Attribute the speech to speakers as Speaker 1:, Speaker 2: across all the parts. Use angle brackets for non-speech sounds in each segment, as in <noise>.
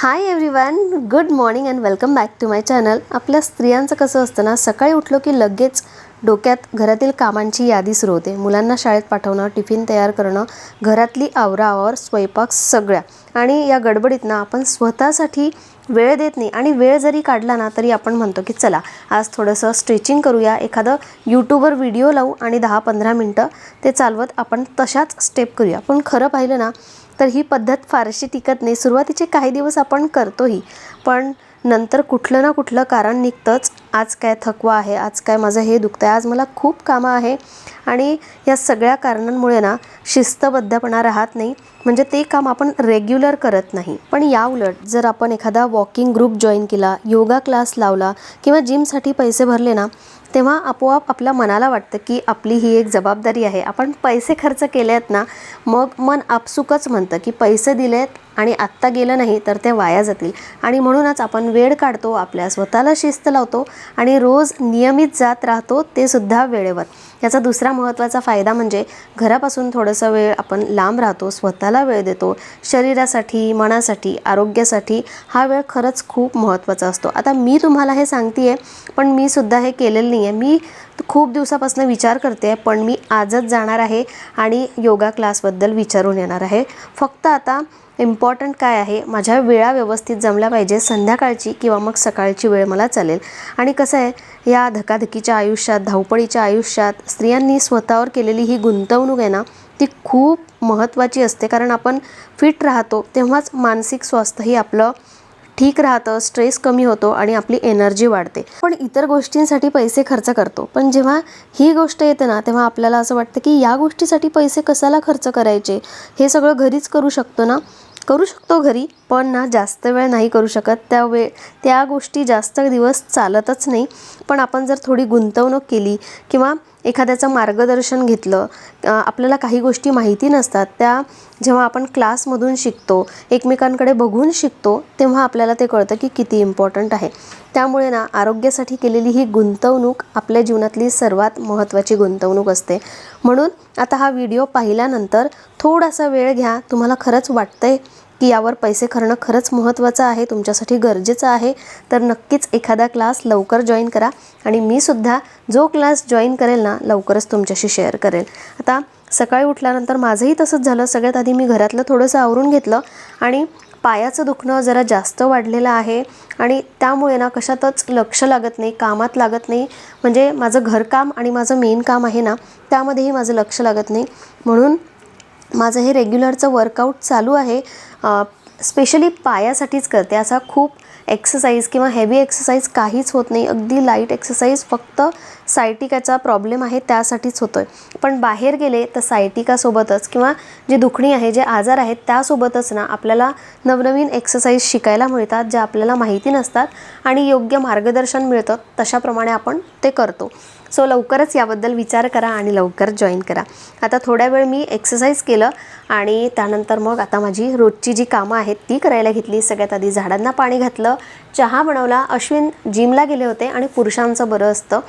Speaker 1: Hi everyone good morning and welcome back to my channel आपल्या स्त्रियांचं कसं असतं ना सकाळी उठलो की लगेच डोक्यात घरातील कामांची यादी सुरू होते. मुलांना शाळेत पाठवणं टिफिन तयार करणं घरातली आवरावर स्वयंपाक सगळ्या. आणि या गडबडीत ना आपण स्वतःसाठी वेळ देत नाही आणि वेळ जरी काढला ना तरी आपण म्हणतो की चला आज थोडंसं स्ट्रेचिंग करूया एखादं यूट्यूबवर व्हिडिओ लावू आणि दहा पंधरा मिनटं ते चालवत आपण तशाच स्टेप करूया. पण खरं पाहिलं ना तर ही पद्धत फारशी टिकत नाही. सुरुवातीचे काही दिवस आपण करतोही पण नंतर कुठलं ना कुठलं कारण निघतंच. आज काय थकवा आहे आज काय माझं हे दुखतं आहे आज मला खूप कामं आहे. आणि या सगळ्या कारणांमुळे ना शिस्तबद्धपणा राहत नाही. म्हणजे ते काम आपण रेग्युलर करत नाही. पण याउलट जर आपण एखादा वॉकिंग ग्रुप जॉईन केला योगा क्लास लावला किंवा जिमसाठी पैसे भरले ना तेव्हा आपोआप आपल्या मनाला वाटतं की आपली ही एक जबाबदारी आहे. आपण पैसे खर्च केले आहेत ना मग मन आपसुकच म्हणतं की पैसे दिले आहेत आणि आत्ता गेलं नाही तर ते वाया जातील. आणि म्हणूनच आपण वेळ काढतो आपल्या स्वतःला शिस्त लावतो आणि रोज नियमित जात राहतो ते सुद्धा वेळेवर. याचा दुसरा महत्त्वाचा फायदा म्हणजे घरापासून थोडंसं वेळ आपण लांब राहतो स्वतःला वेळ देतो. शरीरासाठी मनासाठी आरोग्यासाठी हा वेळ खरंच खूप महत्त्वाचा असतो. आता मी तुम्हाला हे सांगते आहे पण मी सुद्धा हे केलेलं नाही आहे मी खूप दिवसापासून विचार करते पण मी आजच जाणार आहे आणि योगा क्लासबद्दल विचारून येणार आहे. फक्त आता इम्पॉर्टंट काय आहे? माझ्या वेळा व्यवस्थित जमल्या पाहिजे संध्याकाळची किंवा मग सकाळची वेळ मला चालेल. आणि कसं आहे या धकाधकीच्या आयुष्यात धावपळीच्या आयुष्यात स्त्रियांनी स्वतःवर केलेली ही गुंतवणूक आहे ना ती खूप महत्त्वाची असते. कारण आपण फिट राहतो तेव्हाच मानसिक स्वास्थ्यही आपलं ठीक राहतं स्ट्रेस कमी होतो आणि आपली एनर्जी वाढते. पण इतर गोष्टींसाठी पैसे खर्च करतो. पण जेव्हा ही गोष्ट येते ना तेव्हा आपल्याला असं वाटतं की या गोष्टीसाठी पैसे कशाला खर्च करायचे? हे सगळं घरीच करू शकतो ना? करू शकतो घरी. पण ना जास्त वेळ नाही करू शकत त्या वेळ त्या गोष्टी जास्त दिवस चालतच नाही. पण आपण जर थोडी गुंतवणूक केली किंवा एखाद्याचं मार्गदर्शन घेतलं आपल्याला काही गोष्टी माहिती नसतात त्या जेव्हा आपण क्लासमधून शिकतो एकमेकांकडे बघून शिकतो तेव्हा आपल्याला ते कळतं की किती इम्पॉर्टंट आहे. त्यामुळे ना आरोग्यासाठी केलेली ही गुंतवणूक आपल्या जीवनातली सर्वात महत्त्वाची गुंतवणूक असते. म्हणून आता हा व्हिडिओ पाहिल्यानंतर थोडासा वेळ घ्या तुम्हाला खरंच वाटतंय की यावर पैसे खरणं खरंच महत्त्वाचं आहे तुमच्यासाठी गरजेचं आहे तर नक्कीच एखादा क्लास लवकर जॉईन करा. आणि मी सुद्धा जो क्लास जॉईन करेल ना लवकरच तुमच्याशी शेअर करेल. आता सकाळी उठल्यानंतर माझंही तसंच झालं. सगळ्यात आधी मी घरातलं थोडंसं आवरून घेतलं आणि पायाचं दुखणं जरा जास्त वाढलेलं आहे. आणि त्यामुळे ना कशातच लक्ष लागत नाही कामात लागत नाही. म्हणजे माझं घरकाम आणि माझं मेन काम आहे ना त्यामध्येही माझं लक्ष लागत नाही. म्हणून माझं हे रेग्युलरचं वर्कआउट चालू आहे. स्पेशली पायासाठीच करते. असा खूप एक्सरसाइज किंवा हेवी एक्सरसाइज काहीच होत नाही. अगदी लाइट एक्सरसाइज फक्त सायटिकाचा प्रॉब्लेम आहे त्यासाठीच होतो आहे पण बाहेर गेले तर सायटिकासोबतच किंवा जे दुखणी आहे जे आजार आहेत त्यासोबतच ना आपल्याला नवनवीन एक्सरसाइज शिकायला मिळतात ज्या आपल्याला माहिती नसतात आणि योग्य मार्गदर्शन मिळतं तशाप्रमाणे आपण ते करतो. सो लवकरच याबद्दल विचार करा आणि लवकर जॉईन करा. आता थोड्या वेळ मी एक्सरसाइज केलं आणि त्यानंतर मग आता माझी रोजची जी कामं आहेत ती करायला घेतली. सगळ्यात आधी झाडांना पाणी घातलं चहा बनवला. अश्विन जिमला गेले होते आणि पुरुषांचं बरं असतं.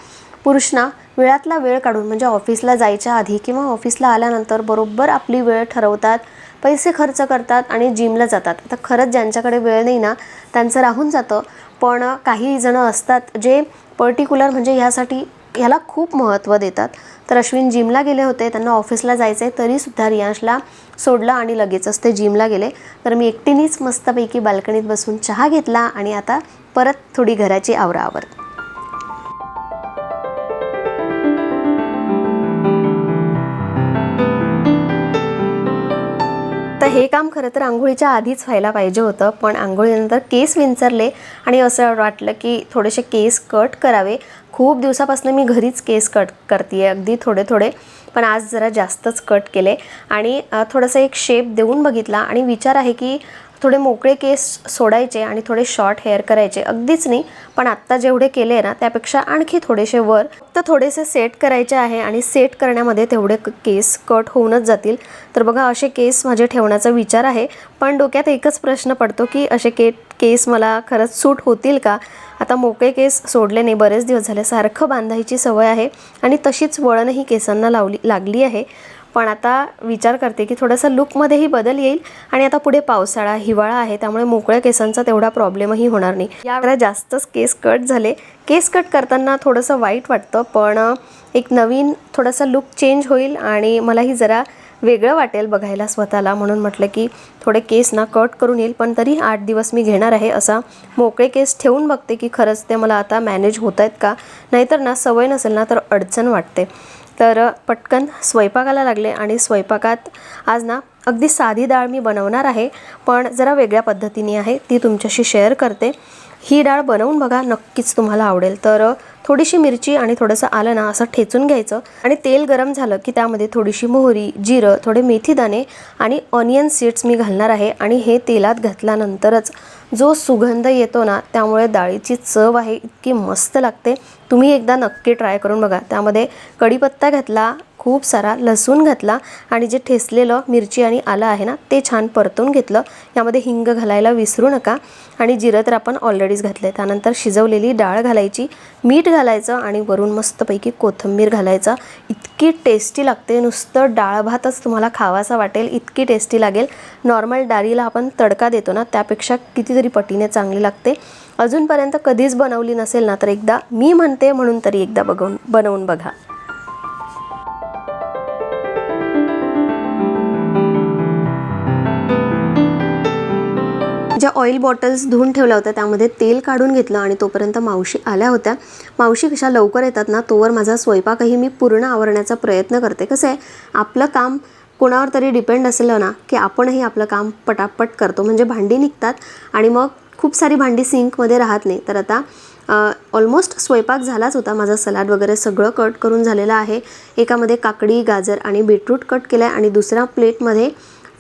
Speaker 1: पुरुषना वेळातला वेळ काढून म्हणजे ऑफिसला जायच्या आधी किंवा ऑफिसला आल्यानंतर बरोबर आपली वेळ ठरवतात पैसे खर्च करतात आणि जिमला जातात. आता खरंच ज्यांच्याकडे वेळ नाही ना त्यांचं राहून जातं. पण काही जणं असतात जे पर्टिक्युलर म्हणजे ह्यासाठी ह्याला खूप महत्त्व देतात. तर अश्विन जिमला गेले होते त्यांना ऑफिसला जायचं आहे तरीसुद्धा रियांशला सोडलं आणि लगेचच ते जिमला गेले. तर मी एकटीनेच मस्तपैकी बाल्कनीत बसून चहा घेतला आणि आता परत थोडी घराची आवराआवर हे काम खरं तर आंघोळीच्या आधीच व्हायला पाहिजे होतं पण आंघोळीनंतर केस विंचरले आणि असं वाटलं की थोडेसे केस कट करावे. खूप दिवसापासून मी घरीच केस कट करते आहे अगदी थोडे थोडे पण आज जरा जास्तच कट केले. आणि थोडंसं एक शेप देऊन बघितला आणि विचार आहे की थोडे मोकळे केस सोडायचे आणि थोडे शॉर्ट हेअर करायचे. अगदीच नाही पण आत्ता जेवढे केले ना त्यापेक्षा आणखी थोडेसे वर फक्त थोडेसे सेट करायचे आहे आणि सेट करण्यामध्ये तेवढे केस कट होऊनच जातील. तर बघा असे केस माझे ठेवण्याचा विचार आहे पण डोक्यात एकच प्रश्न पडतो की असे के केस मला खरंच सूट होतील का? आता मोकळे केस सोडले नाही बरेच दिवस झाले सारखं बांधायची सवय आहे आणि तशीच वळणही केसांना लावली लागली आहे. पण आता विचार करते की थोडंसं लुकमध्येही बदल येईल आणि आता पुढे पावसाळा हिवाळा आहे त्यामुळे मोकळ्या केसांचा तेवढा प्रॉब्लेमही होणार नाही. यावेळेला जास्तच केस कट झाले. केस कट करताना थोडंसं वाईट वाटतं पण एक नवीन थोडंसं लुक चेंज होईल आणि मलाही जरा वेगळं वाटेल बघायला स्वतःला. म्हणून म्हटलं की थोडे केस ना कट करून येईल पण तरी आठ दिवस मी घेणार आहे असा मोकळे केस ठेवून बघते की खरंच ते मला आता मॅनेज होत आहेत का? नाहीतर ना सवय नसेल ना तर अडचण वाटते. तर पटकन स्वयंपाकाला लागले आणि स्वयंपाकात आज ना अगदी साधी डाळ मी बनवणार आहे पण जरा वेगळ्या पद्धतीने आहे ती तुमच्याशी शेअर करते. ही डाळ बनवून बघा नक्कीच तुम्हाला आवडेल. तर थोडीशी मिरची आणि थोडंसं आलं ना असं ठेचून घ्यायचं. आणि तेल गरम झालं की त्यामध्ये थोडीशी मोहरी जिरं थोडे मेथीदाणे आणि ऑनियन सीड्स मी घालणार आहे. आणि हे तेलात घातल्यानंतरच जो सुगंध येतो ना त्यामुळे डाळीची चव आहे इतकी मस्त लागते. तुम्ही एकदा नक्की ट्राय करून बघा. त्यामध्ये कढीपत्ता घातला खूप सारा लसूण घातला आणि जे ठेसलेलं मिरची आणि आलं आहे ना ते छान परतून घेतलं. यामध्ये हिंग घालायला विसरू नका आणि जिरं तर आपण ऑलरेडीच आहे त्यानंतर शिजवलेली डाळ घालायची मीठ घालायचं आणि वरून मस्तपैकी कोथिंबीर घालायचा. इतकी टेस्टी लागते. नुसतं डाळ भातच तुम्हाला खावासा वाटेल इतकी टेस्टी लागेल. नॉर्मल डाळीला आपण तडका देतो ना त्यापेक्षा कितीतरी पटीने चांगली लागते. अजूनपर्यंत कधीच बनवली नसेल ना तर एकदा मी म्हणते म्हणून तरी एकदा बघून बनवून बघा. ज्या ऑइल बॉटल्स धुवून ठेवल्या होत्या त्यामध्ये तेल काढून घेतलं आणि तोपर्यंत मावशी आल्या होत्या. मावशी कशा लवकर येतात ना तोवर माझा स्वयंपाकही मी पूर्ण आवरण्याचा प्रयत्न करते. कसं आहे आपलं काम कोणावर तरी डिपेंड असलं ना की आपणही आपलं काम पटापट करतो. म्हणजे भांडी निघतात आणि मग खूप सारी भांडी सिंकमध्ये राहत नाही. तर आता ऑलमोस्ट स्वयंपाक झालाच होता. माझा सलाड वगैरे सगळं कट करून झालेलं आहे. एकामध्ये काकडी गाजर आणि बीटरूट कट केलं आहे आणि दुसऱ्या प्लेटमध्ये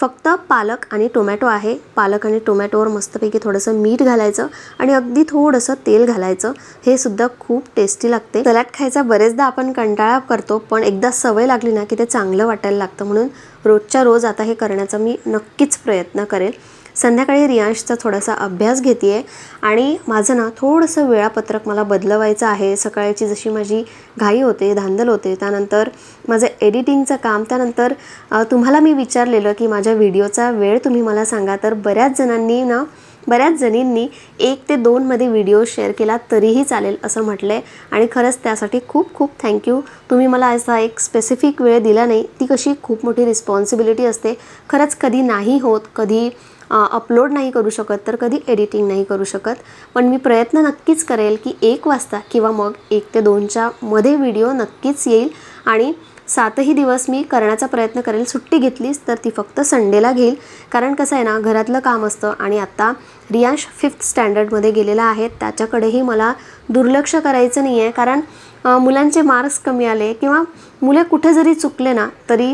Speaker 1: फक्त पालक आणि टोमॅटो आहे. पालक आणि टोमॅटोवर मस्तपैकी थोडंसं मीठ घालायचं आणि अगदी थोडंसं तेल घालायचं. हे सुद्धा खूप टेस्टी लागते. सलाड खायचा बरेचदा आपण कंटाळा करतो पण एकदा सवय लागली ना की ते चांगलं वाटायला लागतं म्हणून रोजच्या रोज आता हे करण्याचा मी नक्कीच प्रयत्न करेल. संध्याकाळी रियांशचा थोडासा अभ्यास घेते आहे आणि माझं ना थोडंसं वेळापत्रक मला बदलवायचं आहे. सकाळची जशी माझी घाई होते धांदल होते त्यानंतर माझं एडिटिंगचं काम त्यानंतर तुम्हाला मी विचारलेलं की माझ्या व्हिडिओचा वेळ तुम्ही मला सांगा. तर बऱ्याच जणांनी ना बऱ्याच जणींनी एक ते दोनमध्ये व्हिडिओ शेअर केला तरीही चालेल असं म्हटलं आहे आणि खरंच त्यासाठी खूप खूप थँक्यू तुम्ही मला असा एक स्पेसिफिक वेळ दिला नाही. ती कशी खूप मोठी रिस्पॉन्सिबिलिटी असते. खरंच कधी नाही होत कधी अपलोड नाही करू शकत तर कधी एडिटिंग नाही करू शकत. पण मी प्रयत्न नक्कीच करेल की एक वाजता किंवा मग एक ते दोनच्या मध्ये व्हिडिओ नक्कीच येईल. आणि सातही दिवस मी करण्याचा प्रयत्न करेल. सुट्टी घेतलीच तर ती फक्त संडेला घेईल. कारण कसं आहे ना घरातलं काम असतं आणि आत्ता रियांश फिफ्थ स्टँडर्डमध्ये गेलेला आहे. त्याच्याकडेही मला दुर्लक्ष करायचं नाही आहे कारण मुलांचे मार्क्स कमी आले किंवा मुले कुठे जरी चुकले ना तरी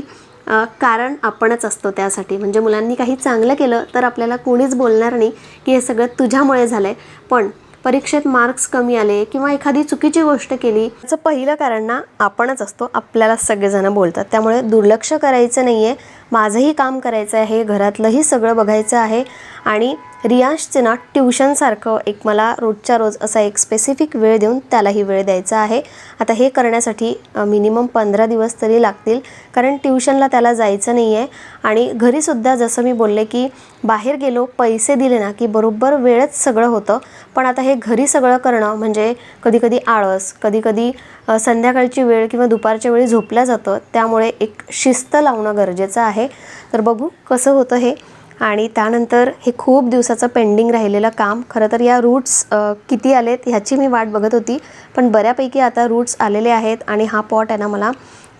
Speaker 1: कारण आपणच असतो त्यासाठी. म्हणजे मुलांनी काही चांगलं केलं तर आपल्याला कोणीच बोलणार नाही की हे सगळं तुझ्यामुळे झालं आहे पण परीक्षेत मार्क्स कमी आले किंवा एखादी चुकीची गोष्ट केली त्याचं पहिलं कारण ना आपणच असतो. आपल्याला सगळेजण बोलतात. त्यामुळे दुर्लक्ष करायचं नाही आहे माझंही काम करायचं आहे. घरातलंही सगळं बघायचं आहे. आणि रियांशचे ना ट्युशनसारखं एक मला रोजच्या रोज असा एक स्पेसिफिक वेळ देऊन त्यालाही वेळ द्यायचा आहे. आता हे करण्यासाठी मिनिमम पंधरा दिवस तरी लागतील. कारण ट्युशनला त्याला जायचं नाही आहे आणि घरीसुद्धा जसं मी बोलले की बाहेर गेलो पैसे दिले ना की बरोबर वेळच सगळं होतं. पण आता हे घरी सगळं करणं म्हणजे कधी कधी आळस कधीकधी संध्याकाळची वेळ किंवा दुपारच्या वेळी झोपल्या जातं. त्यामुळे एक शिस्त लावणं गरजेचं आहे. तर बघू कसं होतं हे. आणि त्यानंतर हे खूप दिवसाचं पेंडिंग राहिलेलं काम. खरं तर या रूट्स किती आलेत ह्याची मी वाट बघत होती पण बऱ्यापैकी आता रूट्स आलेले आहेत आणि हा पॉट आहे ना मला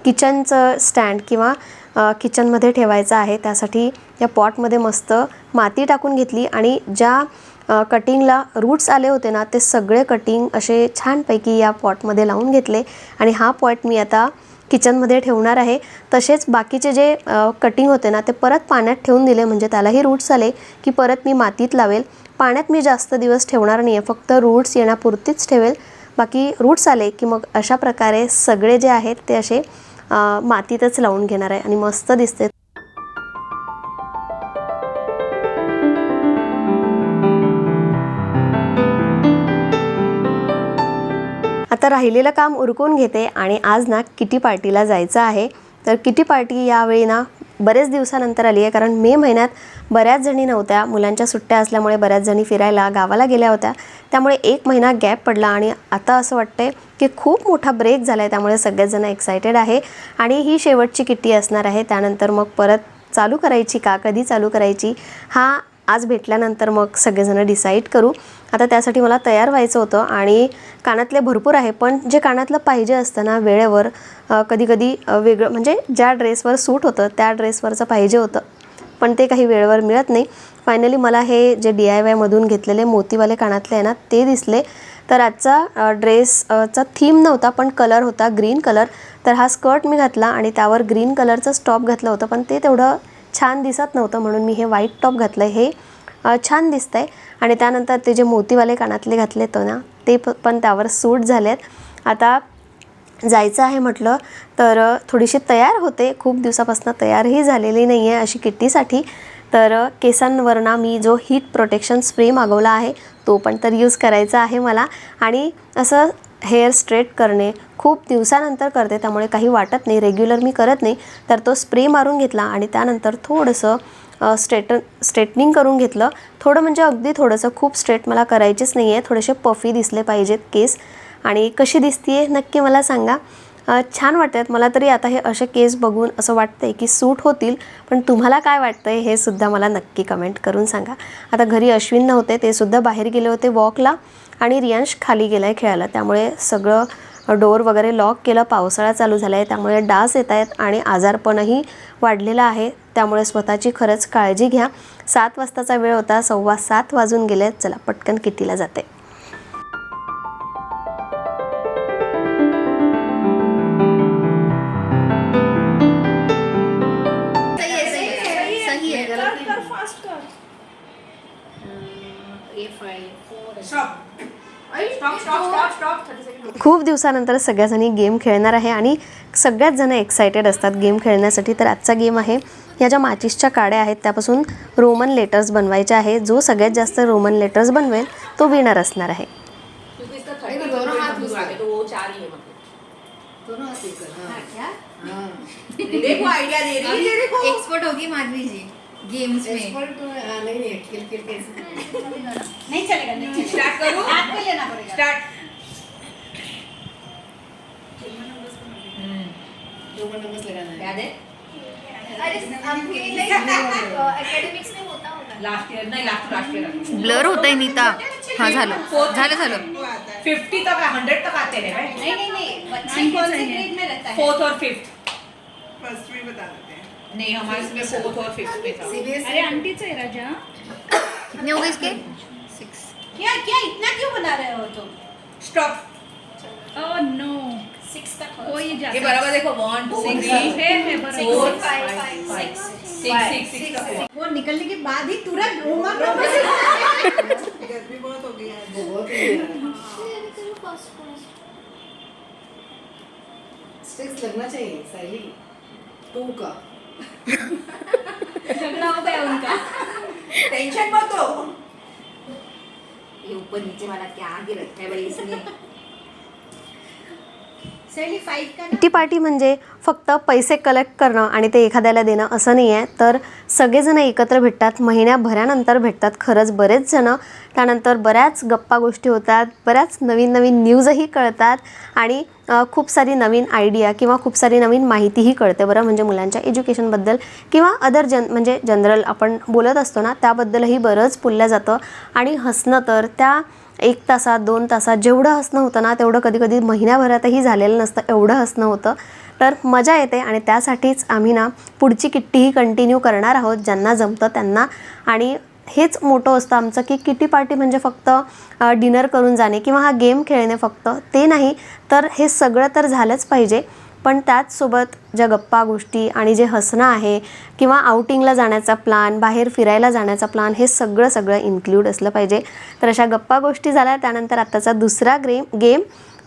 Speaker 1: किचनचं स्टँड किंवा किचनमध्ये ठेवायचं आहे. त्यासाठी या पॉटमध्ये मस्त माती टाकून घेतली आणि ज्या कटिंगला रूट्स आले होते ना ते सगळे कटिंग असे छानपैकी या पॉटमध्ये लावून घेतले. आणि हा पॉट मी आता किचनमध्ये ठेवणार आहे. तसेच बाकीचे जे कटिंग होते ना ते परत पाण्यात ठेवून दिले. म्हणजे त्यालाही रूट्स आले की परत मी मातीत लावेल. पाण्यात मी जास्त दिवस ठेवणार नाही आहे फक्त रूट्स येण्यापुरतीच ठेवेल. बाकी रूट्स आले की मग अशा प्रकारे सगळे जे आहेत ते असे मातीतच लावून घेणार आहे. आणि मस्त दिसते. आता राहिलेलं काम उरकून घेते आणि आज ना किटी पार्टीला जायचं आहे. तर किटी पार्टी यावेळी ना बरेच दिवसानंतर आली आहे कारण मे महिन्यात बऱ्याच जणी नव्हत्या. मुलांच्या सुट्ट्या असल्यामुळे बऱ्याच जणी फिरायला गावाला गेल्या होत्या. त्यामुळे एक महिना गॅप पडला आणि आता असं वाटतंय की खूप मोठा ब्रेक झाला आहे त्यामुळे सगळेजण एक्सायटेड आहे आणि ही शेवटची किट्टी असणार आहे. त्यानंतर मग परत चालू करायची का कधी चालू करायची हा आज भेटल्यानंतर मग सगळेजणं डिसाईड करू. आता त्यासाठी मला तयार व्हायचं होतं आणि कानातले भरपूर आहे पण जे कानातलं पाहिजे असतं ना वेळेवर कधीकधी वेगळं म्हणजे ज्या ड्रेसवर सूट होतं त्या ड्रेसवरचं पाहिजे होतं. पण ते काही वेळेवर मिळत नाही. फायनली मला हे जे डी आय वायमधून घेतलेले मोतीवाले कानातले आहे ना ते दिसले. तर आजचा ड्रेसचा थीम नव्हता पण कलर होता ग्रीन कलर. तर हा स्कर्ट मी घातला आणि त्यावर ग्रीन कलरचं स्टॉप घातलं होतं पण ते तेवढं छान दिसत नव्हतं म्हणून मी हे व्हाईट टॉप घातलं. हे छान दिसतं आहे आणि त्यानंतर ते जे मोतीवाले कानातले घातले तो ना ते प- पण त्यावर सूट झालेत. आता जायचं आहे म्हटलं तर थोडीशी तयार होते. खूप दिवसापासून तयारही झालेली नाही आहे अशी किट्टीसाठी. तर केसांवरना केसांवर ना मी जो हीट प्रोटेक्शन स्प्रे मागवला आहे तो पण तर यूज करायचा आहे मला. आणि असं हेअर स्ट्रेट करणे खूप दिवसानंतर करते त्यामुळे काही वाटत नाही. रेग्युलर मी करत नाही. तर तो स्प्रे मारून घेतला आणि त्यानंतर थोडंसं स्ट्रेट स्ट्रेटनिंग करून घेतलं. थोडं म्हणजे अगदी थोडंसं खूप स्ट्रेट मला करायचेच नाही आहे थोडेसे पफी दिसले पाहिजेत केस आणि कशी दिसतीये नक्की मला सांगा. छान वाटतात. मला तरी आता हे असे केस बघून असं वाटतंय की सूट होतील पण तुम्हाला काय वाटतंय हे सुद्धा मला नक्की कमेंट करून सांगा. आता घरी अश्विन नव्हते ते सुद्धा बाहेर गेले होते वॉकला आणि रियांश खाली गेला आहे खेळायला. त्यामुळे सगळं डोअर वगैरे लॉक केलं. पावसाळा चालू झाला आहे त्यामुळे डास येत आहेत आणि आजारपणही वाढलेलं आहे. त्यामुळे स्वतःची खरंच काळजी घ्या. सात वाजताचा वेळ होता सव्वा सात वाजून गेले. चला पटकन किटीला जाते? खूप दिवसानंतर सगळ्याजणी गेम खेळणार आहे आणि सगळ्याच जण एक्सायटेड असतात गेम खेळण्यासाठी. तर आजचा गेम आहे या ज्या माचिसच्या काड्या आहेत त्यापासून रोमन लेटर्स बनवायचे आहे. जो सगळ्यात जास्त रोमन लेटर्स बनवेल तो विनर असणार आहे.
Speaker 2: देखो आइडिया दे रही है देखो
Speaker 3: एक्सपर्ट होगी माधवी जी गेम्स में
Speaker 2: नहीं चलेगा नहीं स्टार्ट करूं? हाथ पे लेना पड़ेगा। स्टार्ट याद है?
Speaker 3: अकॅडमिक्स <laughs> में होता होगा।
Speaker 2: लास्ट ईयर नहीं लास्ट लास्ट ईयर
Speaker 3: ब्लर होतंय नीता। हा झालं. झालं झालं.
Speaker 2: फिफ्टी तक हंड्रेड तक आते रहे
Speaker 3: नहीं नहीं नहीं। बच्चे कौन से ग्रेड में रहता है।
Speaker 2: फोर्थ और फिफ्थ
Speaker 4: फर्स्ट में बता हैं
Speaker 2: नहीं हमारे इसमें फोर्थ और फिफ्थ में था।
Speaker 5: अरे आंटीच आहे राजा।
Speaker 3: कितने हो गए इसके? सिक्स
Speaker 5: क्या क्या इतना क्यों बना रहे हो तुम?
Speaker 2: स्टॉप
Speaker 5: ओह नो
Speaker 3: सिक्स तक
Speaker 5: ओ ये
Speaker 2: ये बराबर देखो वन टू थ्री
Speaker 5: है है
Speaker 2: four five five six six six
Speaker 5: वो निकलने के बाद ही तुरंत <laughs> उमंग
Speaker 4: गर्मी <laughs> बहुत हो गई है।
Speaker 6: स्टिक्स लगना चाहिए सैली टू का।
Speaker 5: झगड़ा हो गया उनका.
Speaker 2: टेंशन मत हो
Speaker 3: ये ऊपर नीचे वाला क्या आगे रखा है भाई इसने
Speaker 1: किटी पार्टी म्हणजे फक्त पैसे कलेक्ट करणं आणि ते एखाद्याला देणं असं नाही आहे तर सगळेजण एकत्र भेटतात महिन्याभरानंतर भेटतात. खरंच बरेच जणं. त्यानंतर बऱ्याच गप्पा गोष्टी होतात बऱ्याच नवीन नवीन न्यूजही कळतात आणि खूप सारी नवीन आयडिया किंवा खूप सारी नवीन माहितीही कळते बरं. म्हणजे मुलांच्या एज्युकेशनबद्दल किंवा अदर जन म्हणजे जनरल आपण बोलत असतो ना त्याबद्दलही बरंच बोललं जातं. आणि हसणं तर त्या एक तासात दोन तासात जेवढं हसणं होतं ना तेवढं कधी कधी महिन्याभरातही झालेलं नसतं एवढं हसणं होतं. तर मजा येते आणि त्यासाठीच आम्ही ना पुढची किट्टीही कंटिन्यू करणार आहोत ज्यांना जमतं त्यांना. आणि हेच मोठं असतं आमचं की किटी पार्टी म्हणजे फक्त डिनर करून जाणे किंवा हा गेम खेळणे फक्त ते नाही. तर हे सगळं तर झालंच पाहिजे. पण त्याचसोबत ज्या गप्पा गोष्टी आणि जे हसणं आहे किंवा आउटिंगला जाण्याचा प्लान बाहेर फिरायला जाण्याचा प्लान हे सगळं सगळं इन्क्ल्यूड असलं पाहिजे तर अशा गप्पा गोष्टी झाल्या त्यानंतर आत्ताचा दुसरा ग्रेम गेम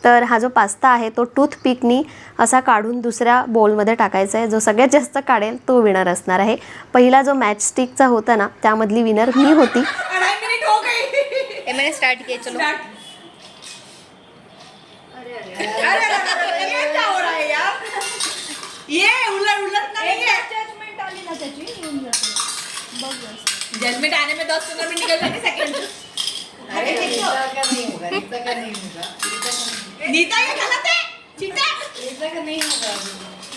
Speaker 1: तर हा जो पास्ता आहे तो टूथपिकनी असा काढून दुसऱ्या बोलमध्ये टाकायचा आहे जो सगळ्यात जास्त काढेल तो विनर असणार आहे पहिला जो मॅच स्टिकचा होता ना त्यामधली विनर मी होती
Speaker 2: हो
Speaker 3: स्टार्ट
Speaker 2: ये उलट उलट नाही जजमेंट आली ना त्याची येऊन जाते. बघ जजमेंट आने में दस पंद्रह मिनट निकल जाएंगे सेकंड
Speaker 6: अरे नीता का नहीं होगा?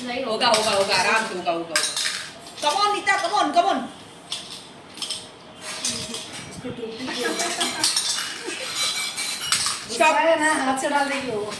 Speaker 6: नहीं होगा?
Speaker 2: ये
Speaker 6: का होगा
Speaker 2: होगा. होगा होगा आराम से होगा होगा come on Nita come on come on
Speaker 6: ना हाथ से डाल देगी वो।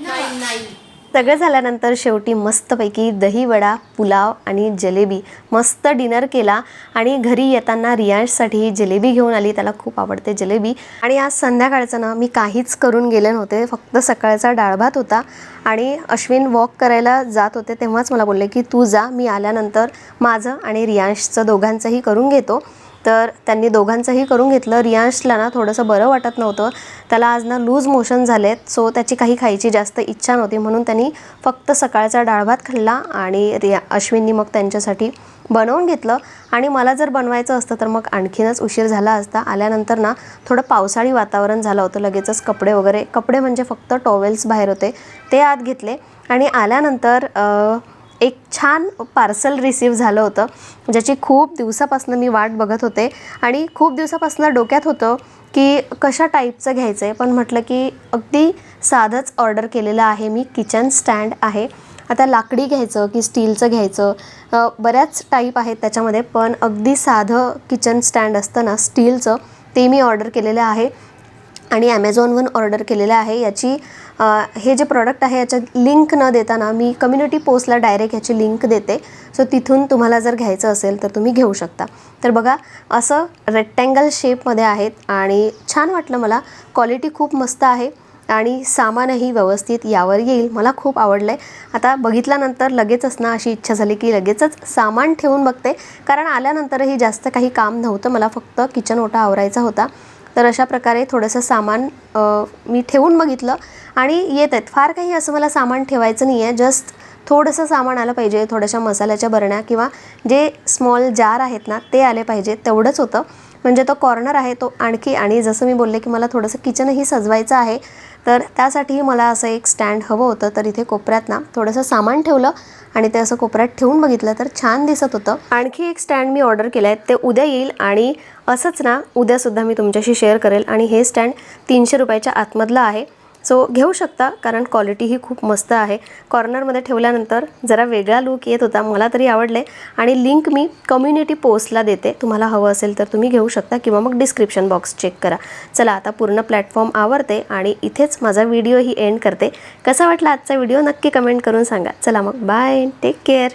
Speaker 5: नहीं नहीं.
Speaker 1: सगळं झाल्यानंतर शेवटी मस्तपैकी दही वडा पुलाव आणि जलेबी मस्त डिनर केला आणि घरी येताना रियांशसाठी जलेबी घेऊन आली. त्याला खूप आवडते जलेबी. आणि आज संध्याकाळचं ना मी काहीच करून गेले नव्हते. फक्त सकाळचा डाळभात होता आणि अश्विन वॉक करायला जात होते तेव्हाच मला बोलले की तू जा. मी आल्यानंतर माझं आणि रियांशचं दोघांचंही करून घेतो. तर त्यांनी दोघांचंही करून घेतलं. रियांशला ना थोडंसं बरं वाटत नव्हतं. त्याला आज ना लूज मोशन झालेत. सो त्याची काही खायची जास्त इच्छा नव्हती. म्हणून त्यांनी फक्त सकाळचा डाळ भात खाल्ला आणि रिया अश्विननी मग त्यांच्यासाठी बनवून घेतलं. आणि मला जर बनवायचं असतं तर मग आणखीनच उशीर झाला असता. आल्यानंतर ना थोडं पावसाळी वातावरण झालं होतं. लगेचच कपडे वगैरे कपडे म्हणजे फक्त टॉवेल्स बाहेर होते. ते आत घेतले. आणि आल्यानंतर एक छान पार्सल रिसीव झालं होतं. ज्याची खूप दिवसापासून मी वाट बघत होते. आणि खूप दिवसापासून डोक्यात होतं की कशा टाईपचं घ्यायचं आहे पण म्हटलं की अगदी साधंच ऑर्डर केलेलं आहे. मी किचन स्टँड आहे. आता लाकडी घ्यायचं की स्टीलचं घ्यायचं? बऱ्याच टाईप आहेत त्याच्यामध्ये. पण अगदी साधं किचन स्टँड असतं ना स्टीलचं ते मी ऑर्डर केलेलं आहे. आणि ॲमेझॉनवरून ऑर्डर केलेलं आहे. याची हे जे प्रॉडक्ट आहे याच्यात लिंक न देताना मी कम्युनिटी पोस्टला डायरेक्ट याची लिंक देते. सो तिथून तुम्हाला जर घ्यायचं असेल तर तुम्ही घेऊ शकता. तर बघा असं रेक्टँगल शेपमध्ये आहेत आणि छान वाटलं मला. क्वालिटी खूप मस्त आहे आणि सामानही व्यवस्थित यावर येईल. मला खूप आवडलं आहे आता बघितल्यानंतर लगेचच ना अशी इच्छा झाली की लगेचच सामान ठेवून बघते. कारण आल्यानंतरही जास्त काही काम नव्हतं. मला फक्त किचन ओटा आवरायचा होता. तर अशा प्रकारे थोडंसं सामान मी ठेवून बघितलं आणि येत आहेत. फार काही असं मला सामान ठेवायचं नाही आहे. जस्ट थोडंसं सामान आलं पाहिजे थोड्याशा मसाल्याच्या बरण्या किंवा जे स्मॉल जार आहेत ना ते आले पाहिजे. तेवढंच होतं. म्हणजे तो कॉर्नर आहे तो आणखी आणि जसं मी बोलले की मला थोडंसं किचनही सजवायचं आहे. तर त्यासाठी मला असं एक स्टँड हवं होतं. तर इथे कोपऱ्यात ना थोडंसं सामान ठेवलं आणि ते असं कोपऱ्यात ठेवून बघितलं तर छान दिसत होतं. आणखी एक स्टँड मी ऑर्डर केलं आहे. ते उद्या येईल आणि असंच ना उद्यासुद्धा मी तुमच्याशी शेअर करेल. आणि हे स्टँड तीनशे रुपयाच्या आतमधलं आहे. सो घेऊ शकता कारण क्वालिटी ही खूप मस्त आहे. कॉर्नरमध्ये ठेवल्यानंतर जरा वेगळा लुक येत होता मला तरी आवडले. आणि लिंक मी कम्युनिटी पोस्टला देते. तुम्हाला हवं असेल तर तुम्ही घेऊ शकता किंवा मग डिस्क्रिप्शन बॉक्स चेक करा. चला आता पूर्ण प्लॅटफॉर्म आवडते आणि इथेच माझा व्हिडिओ ही एंड करते. कसा वाटला आजचा व्हिडिओ नक्की कमेंट करून सांगा. चला मग बाय टेक केअर